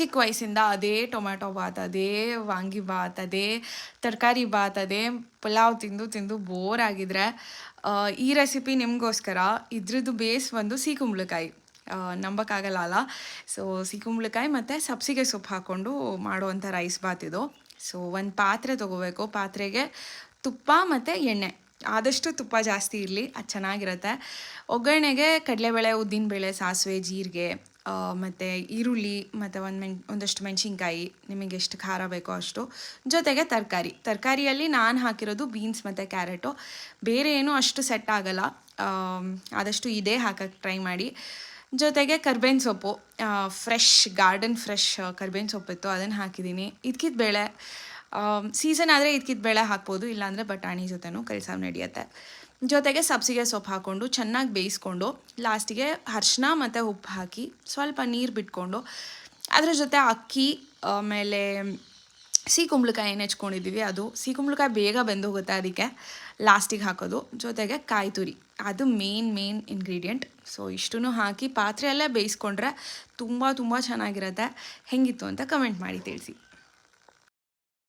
ಚಿಕ್ಕ ವಯಸ್ಸಿಂದ ಅದೇ ಟೊಮ್ಯಾಟೊ ಬಾತ್ ಅದೇ ವಾಂಗಿ ಬಾತ್ ಅದೇ ತರಕಾರಿ ಬಾತ್ ಅದೇ ಪಲಾವ್ ತಿಂದು ತಿಂದು ಬೋರ್ ಆಗಿದ್ರೆ ಈ ರೆಸಿಪಿ ನಿಮಗೋಸ್ಕರ ಇದ್ರದ್ದು ಬೇಸ್ ಬಂದು ಸಿಹಿ ಕುಂಬಳಕಾಯಿ ನಂಬಕ್ಕಾಗಲ್ಲ ಅಲ್ಲ? ಸೊ ಸಿಹಿ ಕುಂಬಳಕಾಯಿ ಮತ್ತು ಸಬ್ಸಿಗೆ ಸೊಪ್ಪು ಹಾಕ್ಕೊಂಡು ಮಾಡುವಂಥ ರೈಸ್ ಬಾತ್ ಇದು. ಸೊ ಒಂದು ಪಾತ್ರೆ ತೊಗೋಬೇಕು. ಪಾತ್ರೆಗೆ ತುಪ್ಪ ಮತ್ತು ಎಣ್ಣೆ. ಆದಷ್ಟು ತುಪ್ಪ ಜಾಸ್ತಿ ಇರಲಿ, ಅದು ಚೆನ್ನಾಗಿರುತ್ತೆ. ಒಗ್ಗರಣೆಗೆ ಕಡಲೆಬೇಳೆ, ಉದ್ದಿನಬೇಳೆ, ಸಾಸಿವೆ, ಜೀರಿಗೆ ಮತ್ತು ಈರುಳ್ಳಿ, ಮತ್ತು ಒಂದು ಮೆಣ್, ಒಂದಷ್ಟು ಮೆಣಸಿನ್ಕಾಯಿ, ನಿಮಗೆ ಎಷ್ಟು ಖಾರ ಬೇಕೋ ಅಷ್ಟು. ಜೊತೆಗೆ ತರಕಾರಿ. ತರಕಾರಿಯಲ್ಲಿ ನಾನು ಹಾಕಿರೋದು ಬೀನ್ಸ್ ಮತ್ತು ಕ್ಯಾರೆಟು. ಬೇರೆ ಏನೂ ಅಷ್ಟು ಸೆಟ್ ಆಗಲ್ಲ. ಆದಷ್ಟು ಇದೇ ಹಾಕಕ್ಕೆ ಟ್ರೈ ಮಾಡಿ. ಜೊತೆಗೆ ಕರ್ಬೇವಿನ ಸೊಪ್ಪು. ಫ್ರೆಶ್ ಗಾರ್ಡನ್ ಫ್ರೆಶ್ ಕರ್ಬೇವಿನ ಸೊಪ್ಪಿತ್ತು. ಅದನ್ನು ಹಾಕಿದ್ದೀನಿ. ಇದಕ್ಕಿದ್ದ ಬೇಳೆ ಸೀಸನ್ ಆದರೆ ಇದಕ್ಕಿದ ಬೇಳೆ ಹಾಕ್ಬೋದು, ಇಲ್ಲಾಂದರೆ ಬಟಾಣಿ ಜೊತೆನೂ ಕೆಲಸ ನಡೆಯುತ್ತೆ. ಜೊತೆಗೆ ಸಬ್ಸಿಗೆ ಸೊಪ್ಪು ಹಾಕ್ಕೊಂಡು ಚೆನ್ನಾಗಿ ಬೇಯಿಸ್ಕೊಂಡು, ಲಾಸ್ಟಿಗೆ ಅರ್ಶಿನ ಮತ್ತು ಉಪ್ಪು ಹಾಕಿ, ಸ್ವಲ್ಪ ನೀರು ಬಿಟ್ಕೊಂಡು, ಅದರ ಜೊತೆ ಅಕ್ಕಿ, ಆಮೇಲೆ ಸಿಹಿ ಕುಂಬಳಕಾಯಿ ಏನು ಹೆಚ್ಕೊಂಡಿದ್ದೀವಿ ಅದು. ಸಿಹಿ ಕುಂಬಳಕಾಯಿ ಬೇಗ ಬೆಂದೋಗುತ್ತೆ ಅದಕ್ಕೆ. ಲಾಸ್ಟಿಗೆ ಹಾಕೋದು. ಜೊತೆಗೆ ಕಾಯಿ ತುರಿ. ಅದು ಮೇನ್ ಮೇನ್ ಇಂಗ್ರೀಡಿಯೆಂಟ್ ಸೊ ಇಷ್ಟನ್ನು ಹಾಕಿ ಪಾತ್ರೆಯಲ್ಲೇ ಬೇಯಿಸ್ಕೊಂಡ್ರೆ ತುಂಬ ತುಂಬ ಚೆನ್ನಾಗಿರುತ್ತೆ. ಹೆಂಗಿತ್ತು ಅಂತ ಕಮೆಂಟ್ ಮಾಡಿ ತಿಳಿಸಿ.